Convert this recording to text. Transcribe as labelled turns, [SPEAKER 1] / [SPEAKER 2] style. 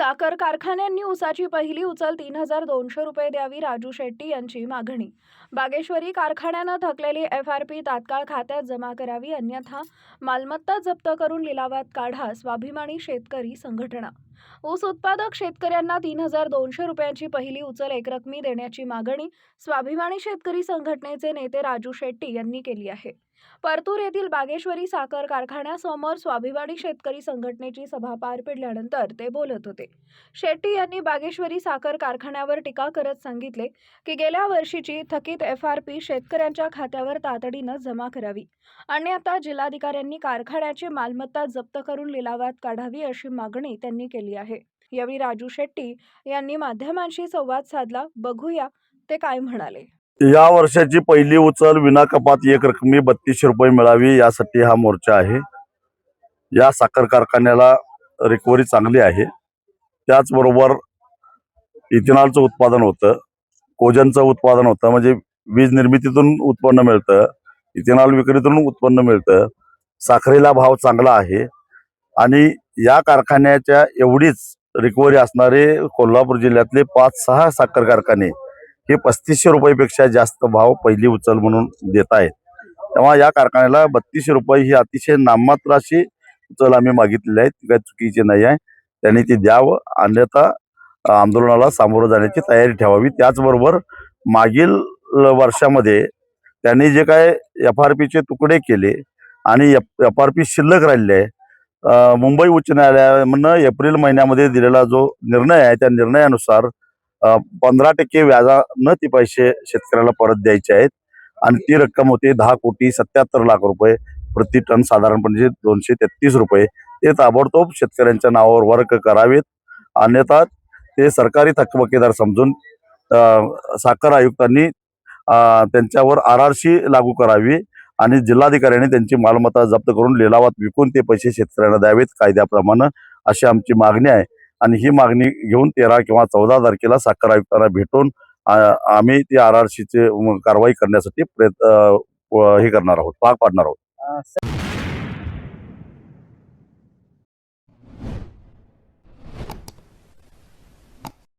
[SPEAKER 1] साखर कारखान्यांनी ऊसाची पहिली उचल तीन हजार दोनशे रुपये द्यावी राजू शेट्टी यांची मागणी. बागेश्वरी कारखान्यानं थकलेली एफ आर पी तात्काळ खात्यात जमा करावी अन्यथा मालमत्ता जप्त करून लिलावात काढा स्वाभिमानी शेतकरी संघटना ऊस उत्पादक शेतकऱ्यांना तीन हजार दोनशे रुपयांची पहिली उचल एकरकमी देण्याची मागणी स्वाभिमानी शेतकरी संघटनेचे नेते राजू शेट्टी यांनी केली आहे. परतूर येथील बागेश्वरी साखर कारखान्यासमोर स्वाभिमानी शेतकरी संघटनेची सभा पार पडल्यानंतर ते बोलत होते. शेट्टी यांनी बागेश्वरी साखर कारखान्यावर टीका करत सांगितले की गेल्या वर्षीची थकीत एफ आर पी शेतकऱ्यांच्या खात्यावर तातडीनं जमा करावी. अन्यथा आता जिल्हाधिकाऱ्यांनी कारखान्याची मालमत्ता जप्त करून लिलावात काढावी अशी मागणी त्यांनी केली आहे. यावेळी राजू शेट्टी यांनी माध्यमांशी संवाद साधला. बघूया ते काय म्हणाले.
[SPEAKER 2] या वर्षाची पहिली उचल विना कपात एक रकमी बत्तीसशे रुपये मिळावी यासाठी हा मोर्चा आहे. या साखर कारखान्याला रिकव्हरी चांगली आहे. त्याचबरोबर इथेनॉलचं उत्पादन होतं. कोजनचं उत्पादन होतं. म्हणजे वीज निर्मितीतून उत्पन्न मिळतं. इथेनॉल विक्रीतून उत्पन्न मिळतं. साखरेला भाव चांगला आहे. आणि या कारखान्याच्या एवढीच रिकव्हरी असणारे कोल्हापूर जिल्ह्यातले पाच सहा साखर कारखाने हे पस्तीसशे रुपयापेक्षा जास्त भाव पहिली उचल म्हणून देत आहेत. तेव्हा या कारखान्याला बत्तीसशे रुपये ही अतिशय नाममात्र अशी उचल आम्ही मागितलेली आहे. ती काही चुकीची नाही आहे. त्यांनी ती द्यावं. अन्यथा आंदोलनाला सामोरं जाण्याची तयारी ठेवावी. त्याचबरोबर मागील वर्षामध्ये त्यांनी जे काय एफ आर पीचे तुकडे केले आणि एफ आर पी शिल्लक राहिले आहे मुंबई उच्च न्यायालयानं एप्रिल महिन्यामध्ये दिलेला जो निर्णय आहे त्या निर्णयानुसार पंधरा टक्के व्याजानं ती पैसे शेतकऱ्याला परत द्यायचे आहेत आणि ती रक्कम होती दहा कोटी सत्याहत्तर लाख रुपये प्रति टन साधारणपणे दोनशे तेहतीस रुपये. ते ताबडतोब शेतकऱ्यांच्या नावावर वर्ग करावेत. अन्यथा ते सरकारी थकबकेदार समजून साखर आयुक्तांनी त्यांच्यावर आर आर सी लागू करावी. आणि जिल्हाधिकाऱ्यांनी त्यांची मालमत्ता जप्त करून लिलावात विकून ते पैसे शेतकऱ्यांना द्यावेत कायद्याप्रमाणे अशी आमची मागणी आहे. आणि ही मागणी घेऊन तेरा किंवा चौदा तारखेला साखर आयुक्तांना भेटून आम्ही ती आर आर सीचे कारवाई करण्यासाठी प्रयत्न हे करणार आहोत भाग पाडणार आहोत.